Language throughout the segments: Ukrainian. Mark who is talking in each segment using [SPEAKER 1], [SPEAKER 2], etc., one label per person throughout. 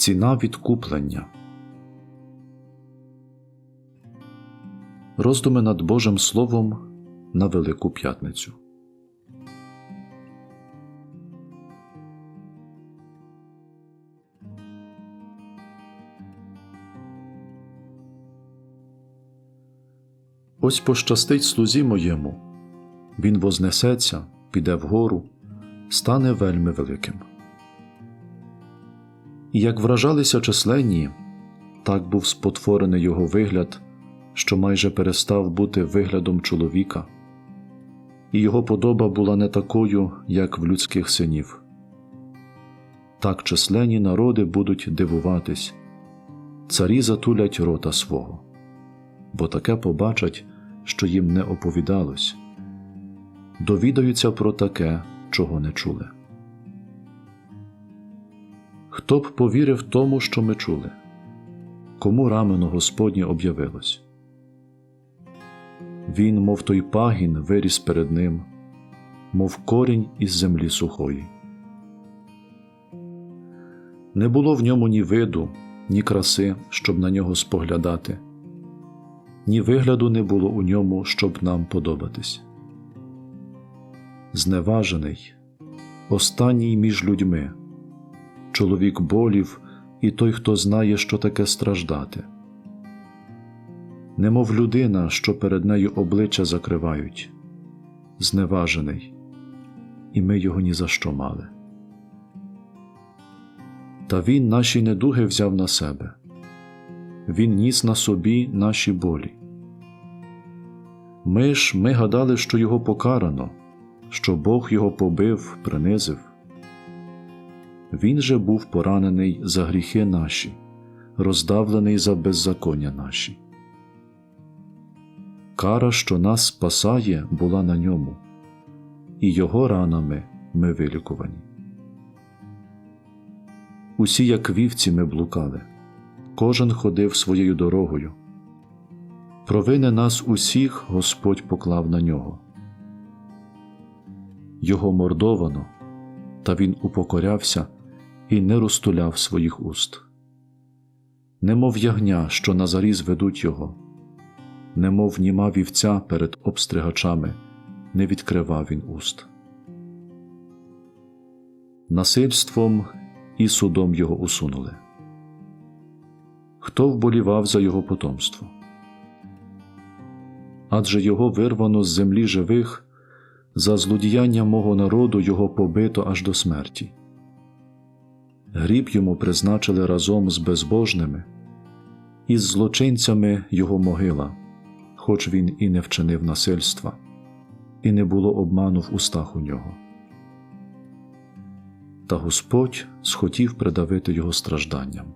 [SPEAKER 1] Ціна відкуплення. Роздуми над Божим Словом на Велику П'ятницю. Ось пощастить слузі моєму, він вознесеться, піде вгору, стане вельми великим. І як вражалися численні, так був спотворений його вигляд, що майже перестав бути виглядом чоловіка, і його подоба була не такою, як в людських синів. Так численні народи будуть дивуватись, царі затулять рота свого, бо таке побачать, що їм не оповідалось, довідаються про таке, чого не чули. Хто б повірив тому, що ми чули? Кому рамено Господнє об'явилось? Він, мов той пагін, виріс перед ним, мов корінь із землі сухої. Не було в ньому ні виду, ні краси, щоб на нього споглядати, ні вигляду не було у ньому, щоб нам подобатись. Зневажений, останній між людьми чоловік болів і той, хто знає, що таке страждати, немов людина, що перед нею обличчя закривають, зневажений, і ми його ні за що мали. Та він наші недуги взяв на себе, він ніс на собі наші болі. Ми ж ми гадали, що його покарано, що Бог його побив, принизив. Він же був поранений за гріхи наші, роздавлений за беззаконня наші. Кара, що нас спасає, була на ньому, і його ранами ми вилікувані. Усі, як вівці, ми блукали, кожен ходив своєю дорогою. Провини нас усіх Господь поклав на нього. Його мордовано, та він упокорявся і не розтуляв своїх уст. Немов ягня, що на заріз ведуть його, немов німа вівця перед обстригачами, не відкривав він уст. Насильством і судом його усунули. Хто вболівав за його потомство? Адже його вирвано з землі живих, за злодіяння мого народу його побито аж до смерті. Гріб йому призначили разом з безбожними, і з злочинцями його могила, хоч він і не вчинив насильства, і не було обману в устах у нього. Та Господь схотів придавити його стражданням.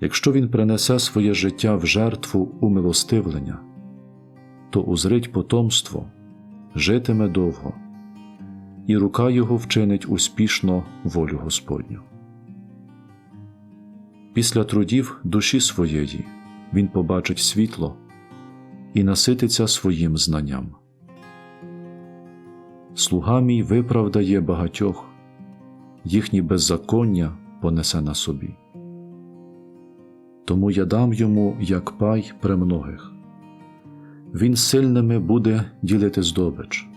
[SPEAKER 1] Якщо він принесе своє життя в жертву умилостивлення, то узрить потомство, житиме довго і рука його вчинить успішно волю Господню. Після трудів душі своєї він побачить світло і насититься своїм знанням. Слуга мій виправдає багатьох, їхні беззаконня понесе на собі. Тому я дам йому, як пай премногих. Він сильними буде ділити здобич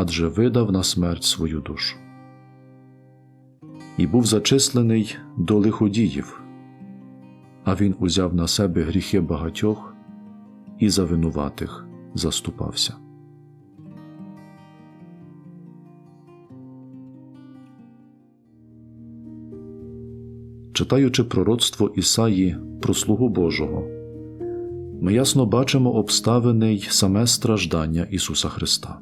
[SPEAKER 1] адже видав на смерть свою душу. І був зачислений до лиходіїв, а він узяв на себе гріхи багатьох і за винуватих заступався. Читаючи пророцтво Ісаї про слугу Божого, ми ясно бачимо обставини й саме страждання Ісуса Христа.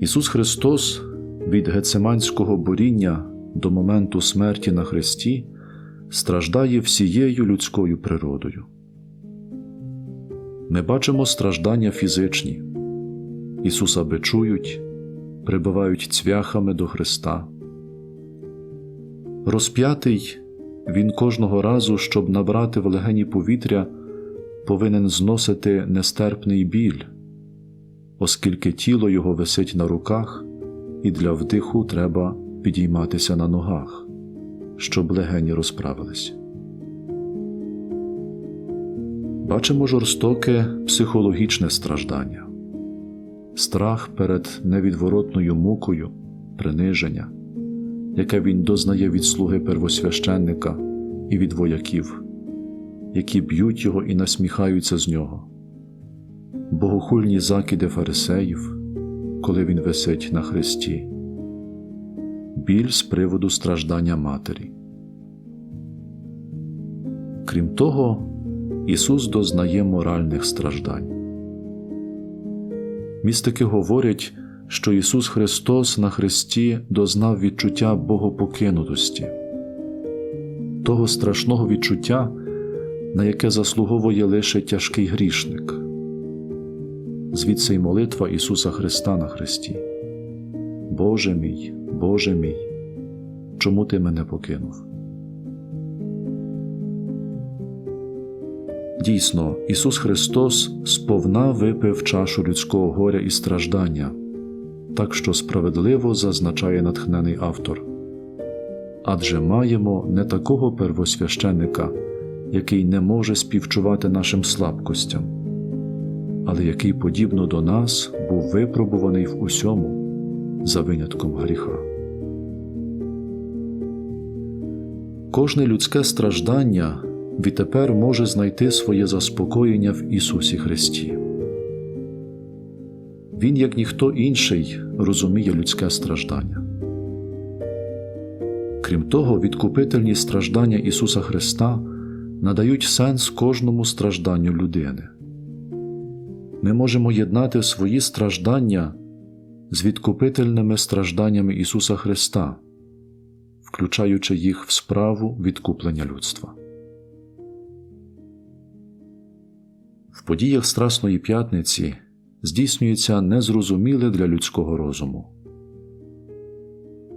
[SPEAKER 1] Ісус Христос від гецеманського боріння до моменту смерті на Христі страждає всією людською природою. Ми бачимо страждання фізичні, Ісуса бичують, прибивають цвяхами до Христа. Розп'ятий Він кожного разу, щоб набрати в легені повітря, повинен зносити нестерпний біль оскільки тіло його висить на руках, і для вдиху треба підійматися на ногах, щоб легені розправились. Бачимо жорстоке психологічне страждання, страх перед невідворотною мукою, приниження, яке він дознає від слуги первосвященника і від вояків, які б'ють його і насміхаються з нього, богохульні закиди фарисеїв, коли він висить на хресті, біль з приводу страждання матері. Крім того, Ісус дознає моральних страждань. Містики говорять, що Ісус Христос на Христі дознав відчуття богопокинутості, того страшного відчуття, на яке заслуговує лише тяжкий грішник. Звідси й молитва Ісуса Христа на Христі. Боже мій, Боже мій, чому ти мене покинув? Дійсно, Ісус Христос сповна випив чашу людського горя і страждання, так що справедливо зазначає натхнений автор. Адже маємо не такого первосвященника, який не може співчувати нашим слабкостям, але який, подібно до нас, був випробуваний в усьому за винятком гріха. Кожне людське страждання відтепер може знайти своє заспокоєння в Ісусі Христі. Він, як ніхто інший, розуміє людське страждання. Крім того, відкупительні страждання Ісуса Христа надають сенс кожному стражданню людини. Ми можемо єднати свої страждання з відкупительними стражданнями Ісуса Христа, включаючи їх в справу відкуплення людства. В подіях Страсної п'ятниці здійснюється незрозуміле для людського розуму.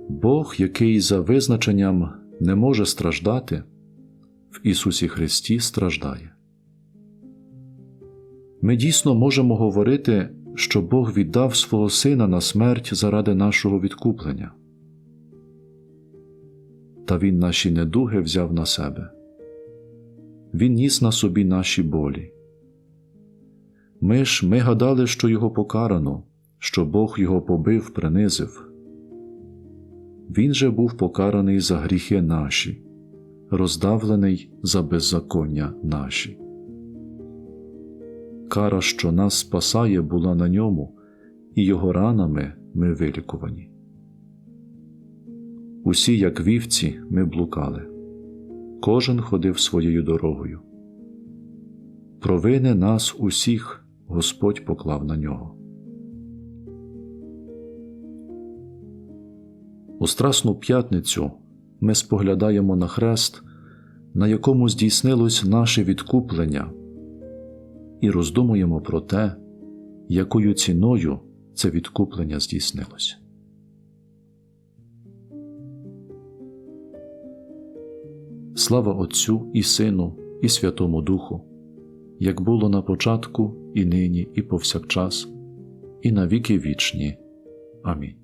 [SPEAKER 1] Бог, який за визначенням не може страждати, в Ісусі Христі страждає. Ми дійсно можемо говорити, що Бог віддав свого Сина на смерть заради нашого відкуплення. Та Він наші недуги взяв на себе. Він ніс на собі наші болі. Ми ж ми гадали, що його покарано, що Бог його побив, принизив. Він же був покараний за гріхи наші, роздавлений за беззаконня наші. Кара, що нас спасає, була на ньому, і його ранами ми вилікувані. Усі, як вівці, ми блукали, кожен ходив своєю дорогою. Провини нас усіх Господь поклав на нього. У Страсну п'ятницю ми споглядаємо на хрест, на якому здійснилось наше відкуплення, і роздумуємо про те, якою ціною це відкуплення здійснилось. Слава Отцю і Сину, і Святому Духу, як було на початку, і нині, і повсякчас, і на віки вічні. Амінь.